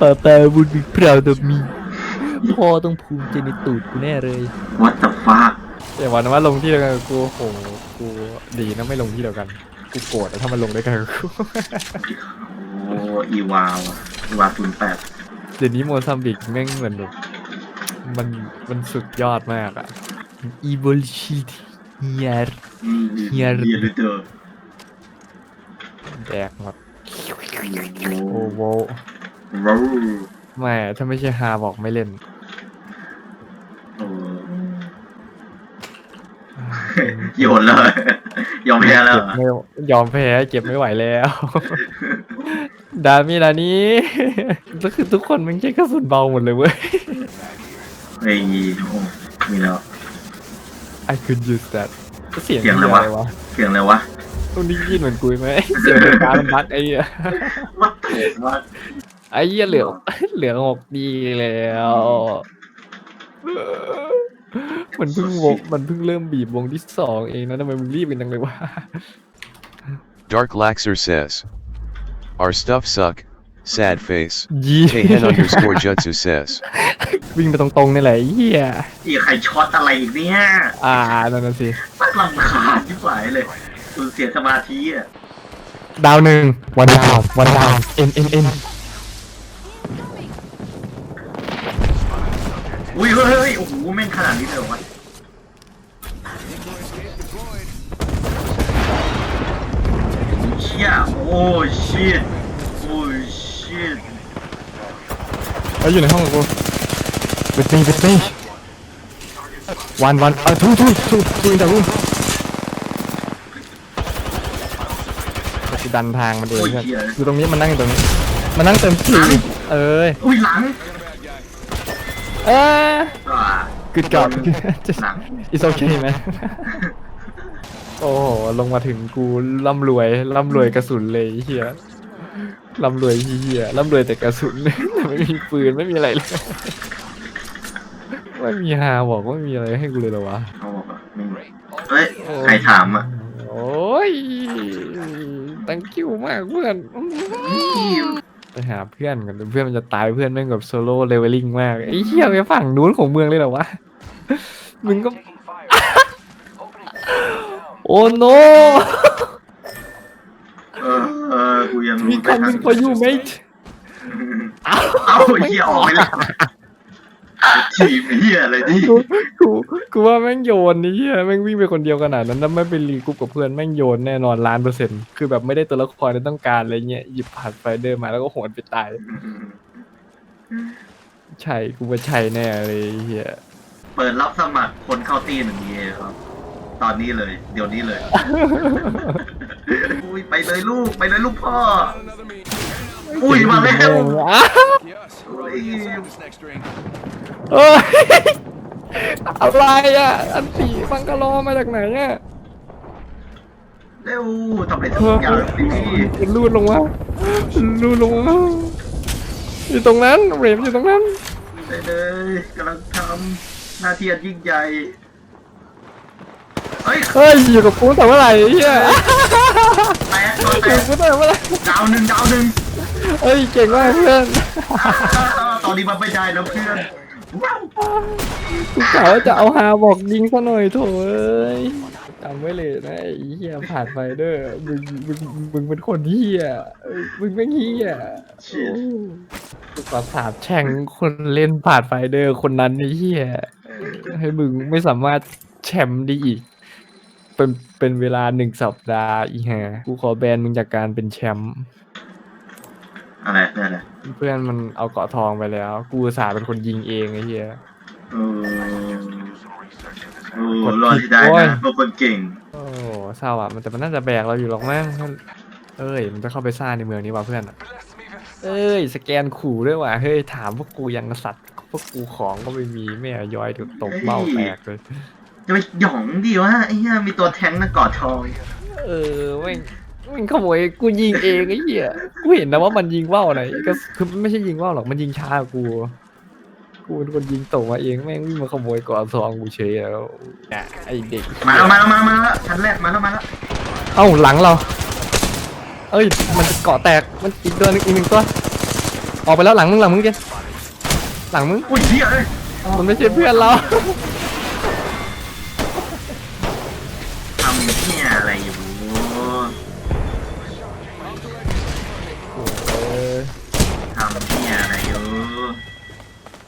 ป้าป้า would be proud of me พ่อต้องภูมิใจในตูดกูแน่เลย What the fuck อย่าหวันว่าลงที่เดียวกันกับกูโหกูดีนะไม่ลงที่เดียวกัน กูโกรธอะถ้ามันลงด้วยกันกับกู โอ้อีวาวอะอีวาศูนย์แปดเดี๋ยวนี้โมซัมบิกแม่งเหมือนแบบมันมันสุดยอดมากอะ evil shit here เฮีย เฮียเลยเด้อแดกหมดโอ้โห ว้าวไม่อะถ้าไม่ใช่ฮาบอกไม่เล่นโอ้โยนเลย ยอมแพ้แล้วเก็บเหรอไม่ยอมแพ้เก็บไม่ไหวแล้ว ดามีดานี้ก็คือทุกคนมันแค่กระสุนเบาหมดเลยเว้ยเฮ้ยโอ้มีแล้ว I could use that เสียงเสียงเหี้ยอะไรวะอะไรวะ เสียงอะไรวะตรงนี้ยินเหมือนกุยไหมเสียงเป็นการบักไอ้เหี้ย What the fuck ไอ้เหี้ยเหลือง เหลืองหกดีแล้วมันเพิ่งวงมันเพิ่งเริ่มบีบวงที่สองเองนะทำไมมึงรีบกันจังเลยวะ Dark Laxer says. Our stuff suck. Sad face. ยี Tehen underscore Jutsu says. วิ่งไปตรงๆนี่แหละไอ้เหี้ยอีใครช็อตอะไรอีกเนี่ยอ่านั่นน่ะสิตั้งลำคาญที่ไหลเลยสูญเสียสมาธิอะดาวหนึ่งวันดาว วันดาว เอ็นเอ็นเอ็น อุ้ยเฮ้ยเฮ้ยโอ้โหแม่งขนาดนี้เลยเหรอวะเชี่ยโอ้ชิตโอ้ชิตเอ้ยอยู่ในห้องกับกูเปิดนี่เปิดนี่วันวันเออทูทูทูทูอินเตอร์รูมกูดันทางมันเองเพื่อนอยู่ตรงนี้มันนั่งอยู่ตรงนี้มันนั่งเติมขีเอ้ยอุ้ยหลัง เอ้ยอ่า good job หลัง it's okay man โอ้โหลงมาถึงกูร่ำรวยร่ำรวยกระสุนเลยไอ้เฮียร่ำรวยเฮียร่ำรวยแต่กระสุน ไม่มีปืนไม่มีอะไรเลยไม่มีฮาบอกว่าไม่มีอะไรให้กูเลยเหรอวะ เขาบอกว่าไม่มีเฮ้ยใครถามอะโอ้ย thank you มากเพื่อน ไปหาเพื่อนกันเพื่อนมันจะตายเพื่อนแม่งแบบโซโล่เลเวลลิ่งมากไอ้เหี้ยไปฝั่งนู้นของเมืองเลยเหรอวะมึงก็ โอ้โนเออเออกูยังมี coming for you mate เอ้าเฮียออกไปแล้ว ทีมเฮียอะไรดิกูกูกูว่าแม่งโยนนี่เหี้ยแม่งวิ่งไปคนเดียวขนาดนั้นแล้วไม่ไปรีกรุ๊ปกับเพื่อนแม่งโยนแน่นอนล้านเปอร์เซ็นต์คือแบบไม่ได้ตัวละครที่ต้องการอะไรเงี้ยหยิบผ่านไฟเดอร์มาแล้วก็โหนไปตายใช่กูว่าใช่แน่เลยไอ้เฮียเปิดรับสมัครคนเข้าตีหนึ่งเยครับ ตอนนี้เลย เดี๋ยวนี้เลยอุ้ยไปเลยลูกไปเลยลูกพ่อ อุ้ยมาแล้วอ้าวอุ้ยเอ้ยอะไรอะ อันตีบังกะโลมาจากไหนอะเร็วทำอะไรทุกอย่างพี่มันรูดลงมารูดลงมาอยู่ตรงนั้นเรมอยู่ตรงนั้นไปเลยกำลังทำหน้าที่อันยิ่งใหญ่เฮ้ยเฮ้ยอยู่กับกูแต่เมื่อไหร่ไอ้เฮียแตกโดนอแตยู่กกับกูแต่เมื่อไหร่ดาวหนึ่งดาวหนึ่ง เฮ้ยเก่งมากเพื่อนตอนนี้มันไม่ได้แล้วเพื่อนว้าวกูกะว่าจะเอาฮาบอกยิงซะหน่อยโถเอ้ยจำไว้เลยนะไอ้เฮียผ่านไฟเดอร์มึงมึงมึงเป็นคนเฮียเอ้ยมึงไม่เฮียชิตกูขอสาบแช่งคนเล่นผ่านไฟเดอร์คนนั้นไอ้เฮียให้มึงไม่สามารถแชมป์ได้อีก เป็นเป็นเวลาหนึ่งสัปดาห์อีฮะกูขอแบนมึงจากการเป็นแชมป์ อะไรเนี่ยอะไรเพื่อนมันเอาเกาะทองไปแล้ว กูอุตสาห์เป็นคนยิงเองไอ้เฮียเออโอ้รอดที่ได้โอ้ย นะพวกคนเก่ง โอ้เศร้าอะมันแต่มันน่าจะแบกเราอยู่หรอกมั้งเอ้ยมันจะเข้าไปซ่าในเมืองนี้ว่ะเพื่อนอะเอ้ยสแกนขู่ด้วยว่ะเฮ้ยถามพวกกูยังสัตว์พวกกูของก็ไม่มีแม่ย้อยถูกตกเบ้าแตกเลยจะไปหยองดีวะไอ้เหี้ยมีตัวแทงค์นะกอดทองเออแม่งแม่งขโมยกูยิงเองไอ้เหี้ยกูเห็นนะว่ามันยิงว่าวไหนก็คือไม่ใช่ยิงว่าวหรอกมันยิงช้ากว่ากู กูเป็นคนยิงตกมาเองแม่งวิ่งมาขโมยก่อนซองกูเฉยแล้วอะไอเด็กมาแล้วมาแล้วมาแล้วมาแล้วชั้นแรกมาแล้วมาแล้วเอ้าหลังเรา เอ้ยมันจะเกาะแตกมันอีกตัวหนึงอีกหนึ่งตัวออกไปแล้วหลังมึงหลังมึงเจนหลังมึง อุ้ยเฮียเอ้ยมันไม่ใช่เพื่อนเรา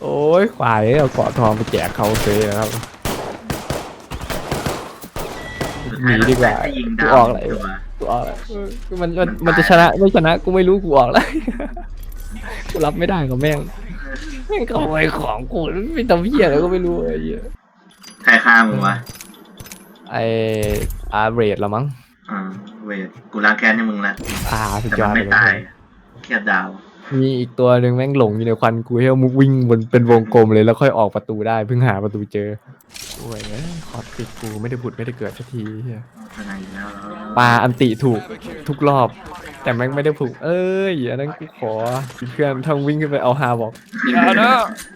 โอ้ยควายเอาเกาะทองไปแจกเขาเซ่นะครับหนีดีกว่าให้ยิงกูดาวออกอะไรตัวกูออกแล้วเออมันมันมันจะชนะไม่ชนะกูไม่รู้กูออกแล้วกูรับไม่ได้กับแม่งแม่งขโมยของกูไม่ทำเหี้ยอะไรก็ไม่รู้ไอ้เหี้ยใครฆ่ามึงวะไออาร์เรดละมั้งอ่าเวทกูล้างแค้นให้มึงละอ่าสุดแต่ยมัอนดเลไม่ยตายแค่ดาว มีอีกตัวหนึ่งแม่งหลงอยู่ในควันกูให้เอามุกวิ่งบนเป็นวงกลมเลยแล้วค่อยออกประตูได้เพิ่งหาประตูเจอโอ้ยเอ้ยคอร์ติดกูไม่ได้ผุดไม่ได้เกิดสักทีเหี้ยขนาดนี้แล้วปลาอันติถูกทุกรอบ แต่แม่งไม่ได้ผูก เอ้ยอันนั้นกูขอเพื่อนทั้งวิ่งขึ้นไปเอาฮาบอกอย่านะ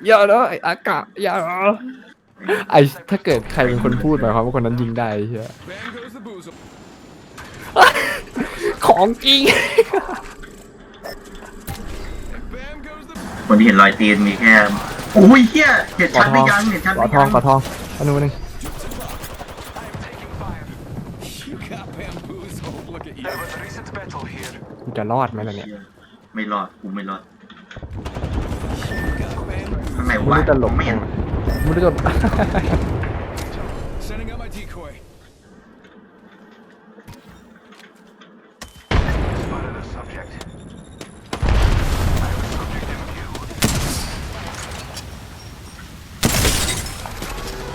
อย่านะไอ้อากาอย่านะไอถ้าเกิดใครเป็นคนพูดหมายความว่าคนนั้นยิงได้เชียของจริง คนที่เห็นรอยตีนมีแค่โอ้ยเฮียเห็นชัดไม่ยังเห็นชัดขอไม่ทอยังงขอทองอันนู้นนึง You got bamboozled. Look at you. There was a recent battle here. กูจะรอดไหมล่ะเนี่ยไม่รอดกูไม่รอด Got bamboozled. ข้างในกูวะไม่จะหลบไม่เห็นกูไม่จะ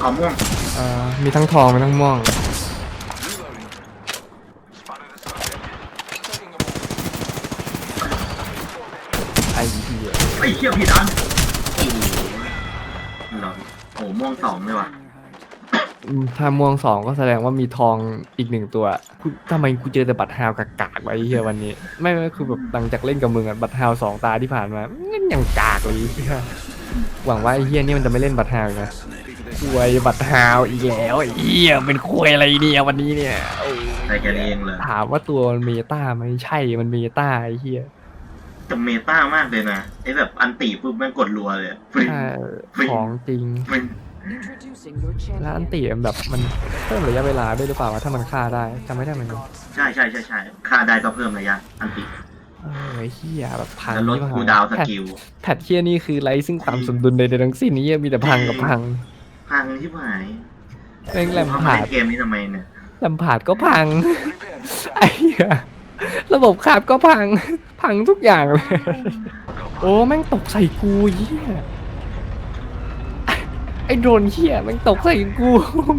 ขอม่วงเอ่อมีทั้งทองมีทั้งม่วง Reloading. Spotted a subject. Taking a ไอ้เหี้ยไอ้เฮียผิดอันโอ้โหหรอโอ้ม่วงสองเลยว่ะอืมถ้าม่วงสองก็แสดงว่ามีทองอีกหนึ่งตัวกูทำไมกูเจอแต่บัตรฮาวกากๆไว้เฮียวันนี้ ไม่ไม่คือแบบหลังจากเล่นกับมึงอะบัตรฮาวสองตาที่ผ่านมาเล่นอย่างกากเลยเฮียหวังว่าไอ้เฮียนี่มันจะไม่เล่นบัตรฮาวอีกนะ ควยบัตรฮาวอีกแล้วไอ้เฮียเป็นควยอะไรเนี่ยวันนี้เนี่ยโอ้ยใส่กันเองเลยถามว่าตัวมันเมตาไหมใช่มันเมตาไอ้เฮียจะเมตามากเลยนะไอ้แบบอันตีปุ๊บแม่งกดรัวเลยฟึ่งใช่ของจริงฟึ่ง Introducing your แล้วอัน champion. ติมันแบบมันเพิ่มระยะเวลาด้วยหรือเปล่าวะถ้ามันฆ่าได้จำไม่ได้เหมือนกันใช่ใช่ใช่ใช่ค่าได้ก็เพิ่มระยะอันติเออไอ้เฮียแบบพังแล้วลดที่คูลดาวน์สกิลแพทเฮียนี่คือไรซึ่งความสมดุลใดๆทั้งสิ้นนี้มีแต่พังกับพัง พังที่หายแม่งแลมเข้ามาผาในดเกมนี้ทำไมเนี่ยแลมผาดก็พัง ไอ้เหี้ยระบบคาบก็พัง พังทุกอย่างเลย โอ้แม่งตกใส่กูเหี้ยไอ้โดรนเหี้ยแม่งตกใส่กู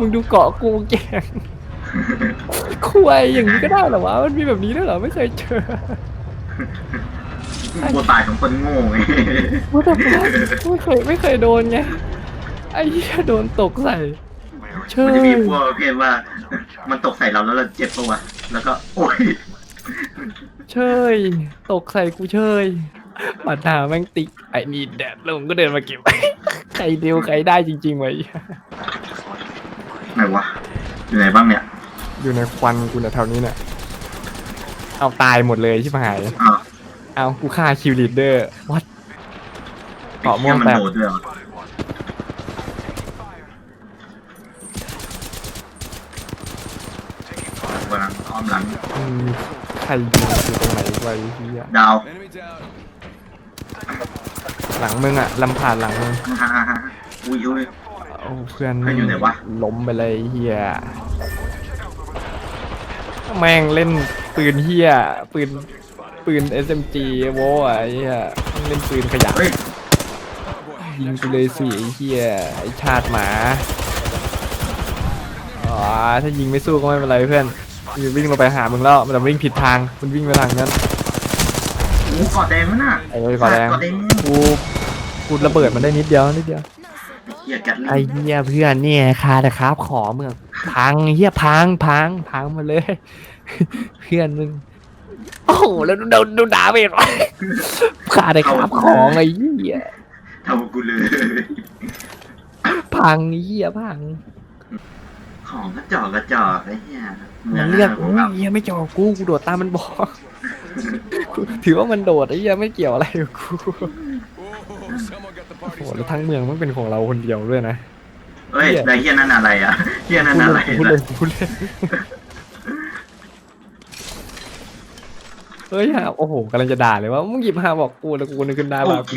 มึงดูเกาะกูแกงคุยอย่างนี้ก็ได้เหรอวะ มันมีแบบนี้ด้วยเหรอ ไม่เคยเจอบัวตายของคนโง่ไงว่าแต่ไม่เคยไม่เคยโดนไง ไอ้เหี้ยโดนตกใส่ เชมันจะมียพวกประเภทว่า มันตกใส่เราแล้วเราเจ็บปะวะ แล้วก็ โอ้ยเชยตกใส่กูเชยปัญหาแม่งติไอ้นี่แดดแล้วผมก็เดินมาเก็บ ใครเดียวใครได้จริงๆไว้ไหนวะอยู่ไหนบ้างเนี่ยอยู่ในควันกูเนี่ยแถวนี้เนี่ยเอาตายหมดเลยใช่ไหมหาย อ้าวเอากูฆ่าคิวลีดเดอร์วัดไอ้เกาะม่เหี้วยงมันแตกโดดด้วยเหรอ กำลังอ้อมหลัง อืมใค รยิงอยู่ตรงไหนไว้ที่ดาว Enemy down. หลังมึงอะลำผ่านหลังมึงฮ่าฮ่าฮ่าอุ้ยอุ้ย โอ้เพื่อนเพื่อนอยู่ไหนวะ ล้มไปเลยเฮียแม่งเล่นปืนเฮียปืนปืน SMG โว้อะไอ้เฮียแม่งเล่นปืนขยะ เฮ้ยยิงกูเลยสิไอ้เฮียไอ้ชาติหมา อ๋อ ถ้ายิงไม่สู้ก็ไม่เป็นไรเพื่อนมัน วิ่งลงไปหามึงแล้วมันวิ่งผิดทางมันวิ่งไปทางนั้นโอ้กอดแดงมั้ยน่ะไอ้กอดแดงกอดแดงกูกูระเบิดมันได้นิดเดียวนิดเดียวไอ้เหี้ยกัดไอ้เหี้ยเพื่อนเนี่ยคาแต่ครับ ขอมึงพังเหี้ยพังพังพังมาเลย เพื่อนมึงโอ้โหแล้วดูดูดูด่าไปหรอคาแต่ครับของไอ้เหี้ยทำกูเลยพังไอ้เหี้ยพัง ขของกระจอกกระจอกไอ้เหี้ยมันเรียกผอุ้มยแบบเหี้ยไม่เกี่ยวกับกูกูโดดตามมันบอกกูถือว่ามันโดดไอ้เหี้ยไม่เกี่ยวอะไรกับกู Whoa, someone got the โอ้ party โหแล้ว started. ทั้งเมืองมันเป็นของเราคนเดียวด้วยนะเฮ้ยไอ้เหี้ยนั่นอะไรอะเหี้ยนั่นพูดอะไรเล่นพูดนะ เล่นพูดเล่น เฮ้ยฮะโอ้โหกำลังจะด่าเลยว่ามึงหยิบหาบอกกูแล้วกูนึกขึ้นได้โอว่าเค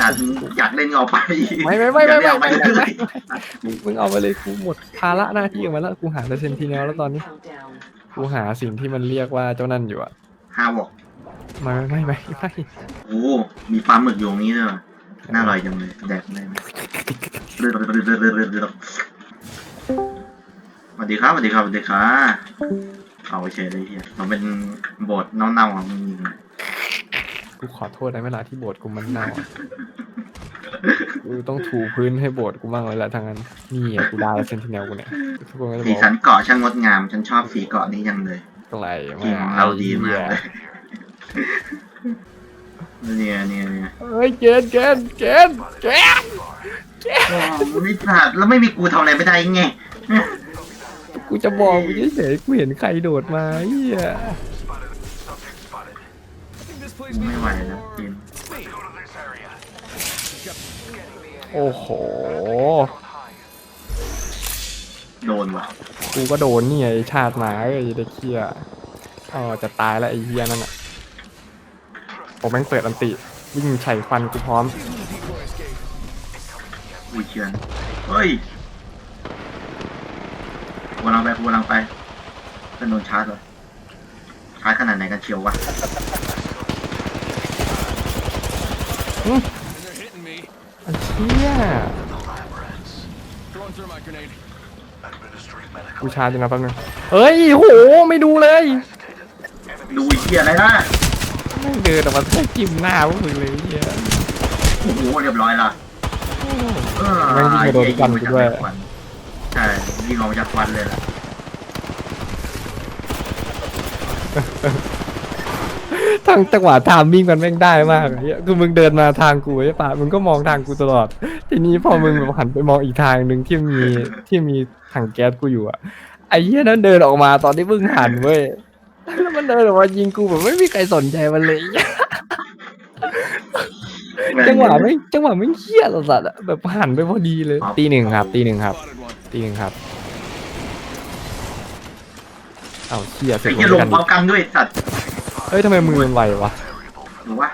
สัตว์อยากเล่นเงาไปไม่ไม่ไม่ไม่อยากไม่เล่นไม่เอาไปไม่เลยมึงมึงเอาไปเลยกูหมดภาระหน้าที่ของมันแล้วกูหาแต่เซนติเนลแล้วตอนนี้ Countdown. กูหาสิ่งที่มันเรียกว่าเจ้านั่นอยู่อะฮาวอกไม่ไม่ไม่ไม่ไม่โอ้มีปลาหมึกอยู่ตรงนี้ด้วยว่ะน่าอร่อยจังเลยแดกได้ไหมสวัสดีครับสวัสดีครับสวัสดีครับ เอาไปเฉยเลยเฮียมันเป็นโบทเน่าๆของมึงยิงกูขอโทษในเวลาที่โบสถ์กูมันเน่าอะกูต้องถูพื้นให้โบสถ์กูบ้างเลยแหละทางนั้นนี่อะกูด่าเซนติเนลกูเนี่ยทุกคนก็จะบสีอกสันเกาะช่างงดงาม ฉันชอบสีเกาะนี้ยังเลยไกลทีมามกของเราดีมากเลยเนี่ยเนี่ยเนี่ยเฮ้ยเกณฑ์เกณฑ์เกณฑ์เกณฑ์โอ้ไม่พลาดแล้วไม่มีกูทำอะไรไม่ได้ไง กูจะบอกกูเฉยๆกูเห็นใครโดดมาเฮีย I think this place ไม่ needs ไหว more แล้วทีมโอ้โห โดนว่ะกูก็โดนนี่ไงชาติหมาเอ้ยเด็กเฮียอ๋อจะตายแล้วไอ้เฮียนั่นอะผมแม่งเปิดอันติวิ่งไฉฟันกูพร้อม decoy escape. อุ้ยเชียนเฮ้ย กูกำลังไปกูกำลังไปเป็นโดนชาร์จเลยชาร์จขนาดไหนกันเชียววะ And they're hitting me. ไอ้เชี่ย Throwing through my grenade. กูชาร์จอยู่นะแป๊บนึงเฮ้ยโหไม่ดูเลยดูไอ้เหี้ยอะไรนะไม่งเดินออกมาแค่จิ้มหน้าพวกมึงเลยไอ้เฮียโอ้โหเรียบร้อยละเออแม่งวิ่งมาโดนกันกูด้วยใช่ยิงออกมาจากควันเลยล่ะ ทั้งจังหวะทามมิ่งมันแม่งได้มากอะเหี้ยคือมึงเดินมาทางกูใช่ปะมึงก็มองทางกูตลอด ทีนี้พอมึงแบบหันไปมองอีกทางหนึ่งที่มีที่มีถังแก๊สกูอยู่อะไอ้เหี้ยนั้นเดินออกมาตอนที่มึงหันเว้ยแล้วมันเดินออกมายิงกูแบบไม่มีใครสนใจมันเลย จังหวะไม่จังหวะไม่เหี้ยสัสๆอะแบบหันไปพอดีเลย ตีหนึ่งครับ ตีหนึ่งครับ ตีหนึ่งครับ เอาเหี้ยเสร็ไอ้จเหี้ยลงพร้อมกันด้วยสัตว์เฮ้ยทำไมมือมันไววะหรือว่า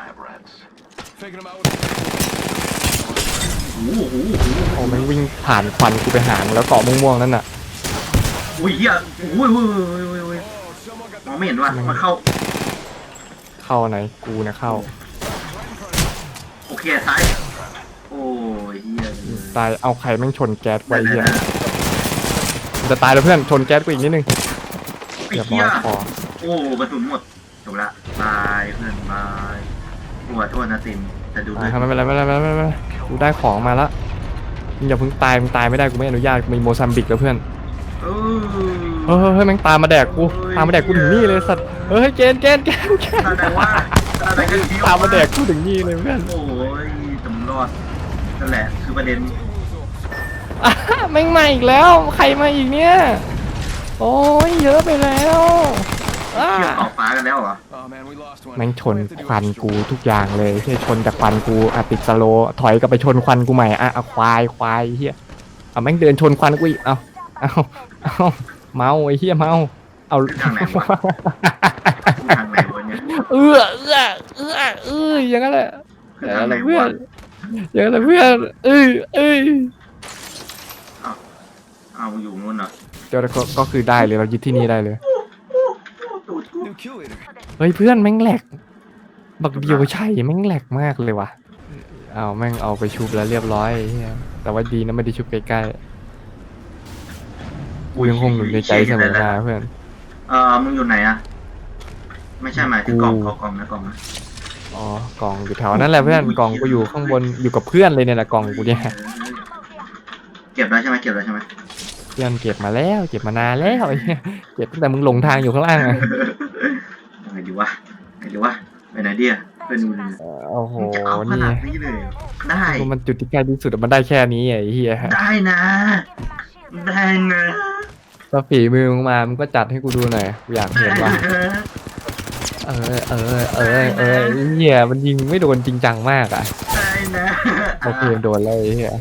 Faking them out. โอ้โหโอ้โหโอ้โหโอ้แม่งวิ่งผ่านควันกูไปหางแล้วเกาะม่วงๆนั่นน่ะอุ้ยเหี้ยโอ้ยโอ้ยโอ้ยโอ้ยโอ้ย Oh, someone got มองไม่เห็นว่ามันเข้าเข้าไหนกูนะเข้าโอเคซ้ายโอ้ยเหี้ยตายเอาใครแม่งชนแก๊สไว้เหี้ยมันจะตายแล้วเพื่อนชนแก๊สกูอีกนิดนึงไอ้ เรียบร้เหี้อยยพอโอ้กระสุนหมดจบละบายเพื่อนบายกูขอโทษนะตินแต่ดูด้วยอะไม่เป็นไรไม่เป็นไรไม่เป็นไรไม่เป็นไรกูได้ของมาละมึงอย่าเพิ่งตายมึงตายไม่ได้กูไม่อนุญาตกูมีโมซัมบิกแล้วเพื่อนเอเฮ้ยเฮ้ยเฮ้ยแม่งตามมาแดกกูตามมาแดกกูถึงนี่เลยสัตว์เฮ้ยเกณฑ์เกณฑ์เกณฑ์เกณฑ์อะไรวะอะไรกันเดียวตามมาแดกกูถึงนี่เลยเพื่อนโอ้ยตำรวจนั่นแหละคือประเด็น อะแม่งมาอีกแล้วใครมาอีกเนี่ย โอ้ยเยอะไปแล้วอะเที่ยวต่อฟ้ากันแล้วเหรอ Oh man, we lost one. แม่งชน We have to do ควัน extra กู work. ทุกอย่างเลยแค่ชนแต่ควันกูอะติดสโลว์ถอยกลับไปชนควันกูใหม่อะเอาควายควายเฮียเอาแม่งเดินชนควันกูอีกเอาเอาเอาเมาไอ้เฮียเมาเอา ทางไหนวะ ทางไหนวะเนี่ยเอื้อเอื้อเอื้อเอื้ออย่างนั้นแหละคืออย่างทานั้งนไหแหนละเพื่อนอย่างวะนั้นแหละเพื่อนเอ้ยเอ้ยเอาอยู่นู้นเหรอ เดี๋ยวก็ก็คือได้เลยเรายึดที่นี่ได้เลยตูดกู New kill leader. เฮ้ยเพื่อนแม่งแหลก บักเดียวใช่แม่งแหลกมากเลยว่ะ เอาแม่งเอาไปชุบแล้วเรียบร้อยไอ้เหี้ยแต่ว่าดีนะไม่ได้ชุบใกล้ๆ กูยังคงอยู่ในใจเสมอมาเพื่อน เออมึงอยู่ไหนอะไม่ใช่หมายถึงกล่องกล่องกล่องนะกล่องนะอ๋อกล่องอยู่แถวนั่นแหละเพื่อนกล่องกูอยู่ข้างบนอยู่กับเพื่อนเลยเนี่ยแหละกล่องกูเนี่ย เก็บแล้วใช่ไหมเก็บแล้วใช่ไหม เพื่อนเก็บมาแล้ว เก็บมานานแล้วไอ้เหี้ยเก็บตั้งแต่มึงหลงทางอยู่ข้างล่างอะไงดีวะไงดีวะไปไหนดีอะเป็นดูดิโอ้โหมึงจะเอาขนี่นาดนี้เลยได้ มันจุดที่ใกล้ที่สุดอะมันได้แค่นี้ไอ้เหี้ยได้นะ ได้นะถ้าฝีมือมึงมามึงก็จัดให้กูดูหน่อยกูอยากเห็นว่าเออเออเออเออไอ้เหี้ยมันยิงไม่โดนจริงจังมากอะใช่นะโอเคโดนเลยไอ้เหี้ย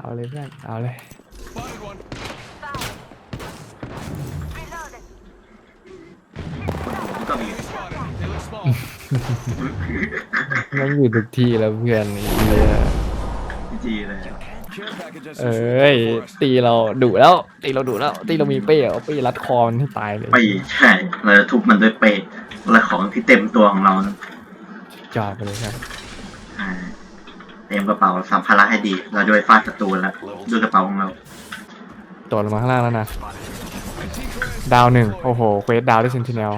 เอาเลยเพื่อน เอาเลย Spotted one. ก็มี Spotted. They look small. มันอยู่ทุกที่แล้วเพื่อนไอ้เหี้ยจีเลย Care package has เอ some ้ย food for us. ตีเราดุแล้ว ตีเราดุแล้ว ตีเรามีเป้เอาเป้รัดคอมันให้ตายเลยไม่ใช่เราจะทุบมันด้วยเปรตและของที่เต็มตัวของเรานะจอดไปเลยครับอ่า เตรียมกระเป๋าสัมภาระให้ดี เราจะไปฟาดศัตรูแล้วด้วยกระเป๋าของเราโดดลงมาข้างล่างแล้วนะ ดาวหนึ่งโอ้โห เควสดาวด้วยเซนติเนล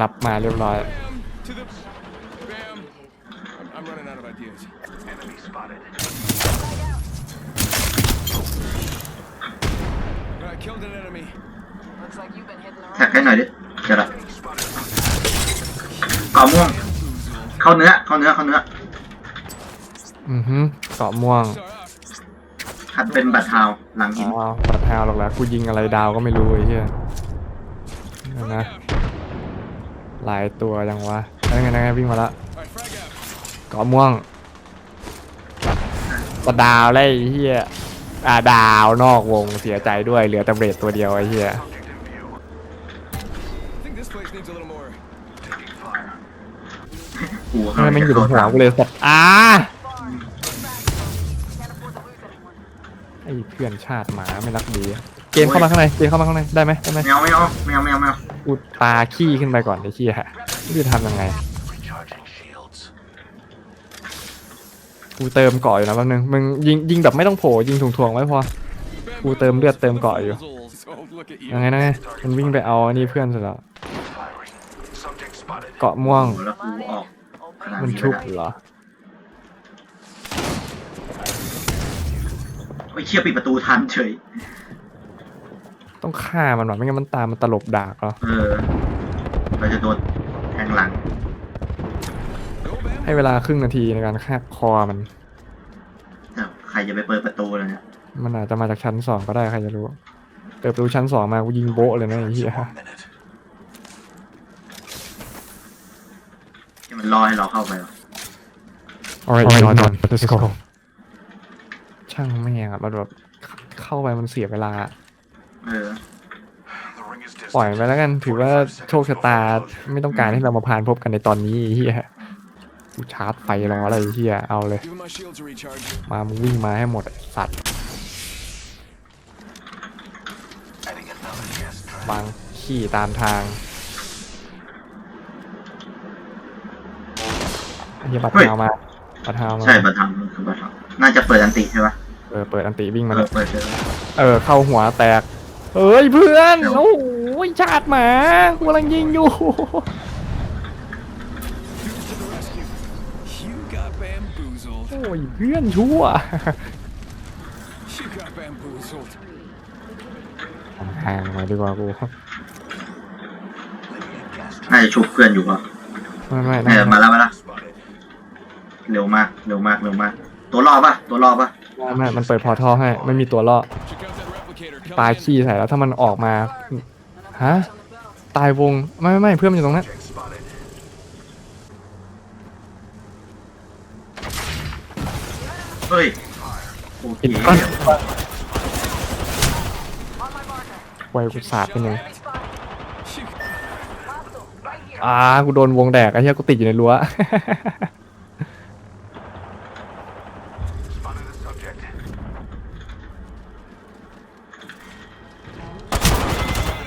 รับมาเรียบร้อย Bam to the. Bam. I'm, I'm running out of ideas. Enemy spotted. I killed an enemy. Looks like you've been hitting the แท็ก right. ให้หน่อยดิเดี๋ยวละกอม่วง เข้าเนื้อ เข้าเนื้อ เข้าเนื้อ อือฮึเกาะม่วง Sorry, uh, หัดเป็นบัตรเทาหลังหินอ๋อปัดแพลวหรอกแล้วกูยิงอะไรดาวก็ไม่รู้ไอ้เหี้ยเดี๋ยวนะ หลายตัวยังวะนั่นไงนั่นไงวิ่งมาละ Alright, frag out. เกาะม่วงกระดาวเลยไอ้เหี้ยอ่าดาวนอกวงเสียใจด้วยเหลือแต่เบรดตัวเดียวไอ้เหี้ย I think this place needs a little more. กูทำไมมันอยู่บนหัวกูเลยสัตว์อ่า เพื่อนชาติหมาไม่รักดีเกมเข้ามาข้างในเกมเข้ามาข้างในได้ไหมได้ไหมไม่เอาไม่เอาไม่เอาไม่เอาไม่เอากูตาขี้ขึ้นไปก่อนไอ้เหี้ยไม่รู้จะทำยังไงกูเติมเกาะอยู่นะแป๊บนึงมึงยิงยิงแบบไม่ต้องโผล่ยิงถ่วงๆไว้พอกูเติมเลือดเติมเกาะอยู่ So look at you. ยังไงนะไงมันวิ่งไปเอาอันนี่เพื่อนเสร็จแล้วเกาะม่วงโอ้โหแล้วกูออกขนาดมันนี้ชุบไม่ได้เหรอ อ้ยเชี่ยปิดประตูทันเฉย ต้องฆ่ามันหรอไม่งั้นมันตามมันตลบดากเหรอเออ เราจะโดนแทงหลัง Go, Bam. ให้เวลาครึ่งนาทีในการฆ่าคอมัน แต่ใครจะไปเปิดประตูเลยเนี่ยมันอาจจะมาจากชั้นสองก็ได้ใครจะรู้เปิดประตูชั้นสองมากูยิงโบ๊ะเลยนะไอ้เหี้ยที่มันรอให้เราเข้าไปหรอ alright you know what let's go ช่างแม่งอะมันแบบเข้าไปมันเสียเวลา เออ ปล่อยไปแล้วกันถือว่าโชคชะตาไม่ต้องการให้เรามาพานพบกันในตอนนี้ไอ้เฮียกูชาร์จไฟรออะไรไอ้เฮียเอาเลย Giving my shields a recharge. มามึงวิ่งมาให้หมดไอ้สัตว์วางขี่ตามทางไอ้เฮียบัตรเฮ้ย เท้ามาบัตรเท้ามาใช่ประทังคือประทังน่าจะเปิดอันติใช่ปะ เออเปิดอันติวิ่งเอมาอเลยเปิดเจอเออเข้าหัวแตก เอ้ยเพื่อน โอ้โหชาติหมากูกำลังยิงอยู่ To the rescue. You got bamboozled. โอ้ยเพื่อนชั่ว You got bamboozled. ห่างมาดีกว่ากู น่าจะชุบเพื่อนอยู่ปะไม่ไม่เออมาแล้วมาแล้วเร็วมาก เร็วมาก เร็วมาก ตัวรอปะตัวรอปะ ไม่ไม่มันเปิดพอร์ทัลให้ไม่มีตัวล่อ Check out that replicator. ปลา Come in. ขี้ใส่แล้วถ้ามันออกมาฮะตายวงไม่ไม่ไม่เพื่อนมันอยู่ตรงนั้นเฮ้ยโอเคอินก้อนไวกูสาดเป็นยัง Enemy spotted. You- Hostile. Right here. อ่ากูโดนวงแดกไอ้เหี้ยกูติดอยู่ในรั้ว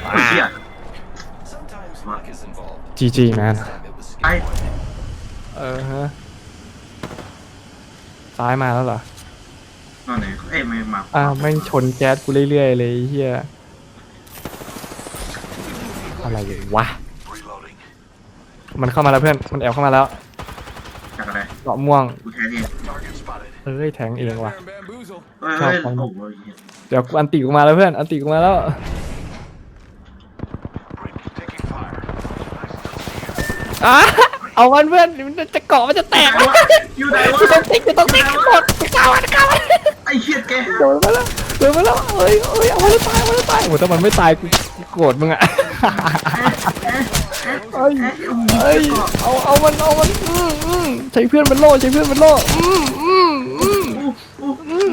โอ้ยเหี้ยจีจีแมนไอ้เออฮะซ้ายมาแล้วเหรอ นอนไหนเอ้ยไม่มาอ้าวแม่งชนแก๊สกูเรื่อยๆเลยไอ้เฮียอะไรวะมันเข้ามาแล้วเพื่อน มันแอบเข้ามาแล้วจากอะไรเกาะม่วง กูแท้เนี่ยเอ้ยแทงเองว่ะ There and bamboozle. เฮ้ยชอบเฮ้ยฟังโอ้โหเหี้ยเดี๋ยวกูอันติกูมาแล้วเพื่อน อันติกูมาแล้ว อะเอามันเพื่อนมันจะเกาะมันจะแตกไหนวะอยู่ไหนวะกูต้องติ๊กกูต้องติ๊กหมดกูกล้าวันกล้าวันไอ้เหี้ยแกโดนมาแล้วเดินมาแล้วเอ้ยเอ้ยเอามันตายเอามันตายโอ้ถ้ามันไม่ตายกูกูโกรธมึงอะเอ้ยเอ้ยเอาเอามันเอามันอืมอืมใช้เพื่อนเป็นโล่ใช้เพื่อนเป็นโล่อืมอืมอืมอืม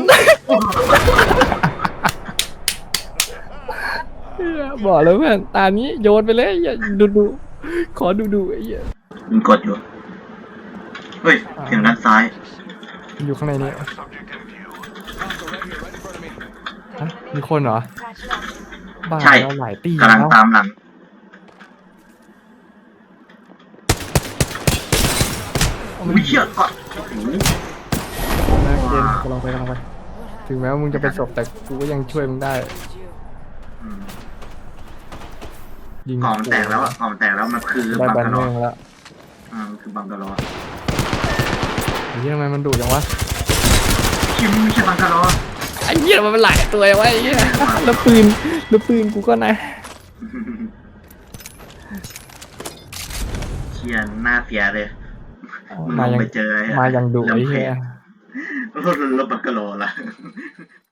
เหี้ยบอกแล้วเพื่อนตานี้โยนไปเลยอย่าดูดู ขอดูดูไอ้เหี้ยมันกดอยู่ เฮ้ยเสียงด้านซ้าย อยู่ข้างในนี้ Hostile right here, right in front of me. ฮะมีคนเหรอ บ้าใช่ แล้วหลายตีกำลังแล้วตามหลัง อุ้ยเชี่ยก็โอ้โหนะเจนกำลังไปกำลังไป ถึงแม้ว่ามึงจะเป็นศพแต่กูก็ยังช่วยมึงได้ อืม ยิงกล่องมันแตกแล้วอะกล่องมันแตกแล้วมันคือได้บังแบนกะโลเนอร์แล้วอ่ามันคือบังกะโลไอ้เหี้ยทำไมมันดุจังวะคิมไม่ใช่บังกะโลไอ้เหี้ยมันเป็นหลายตัววะไอ้เหี้ยแล้วปืนแล้วปืนกูก็นะเชียนหน้าเสียเลยมึงลมางยังไปเจอไอ้มายังดุไอ้เหี้ย รถรถบังกะโลล่ะ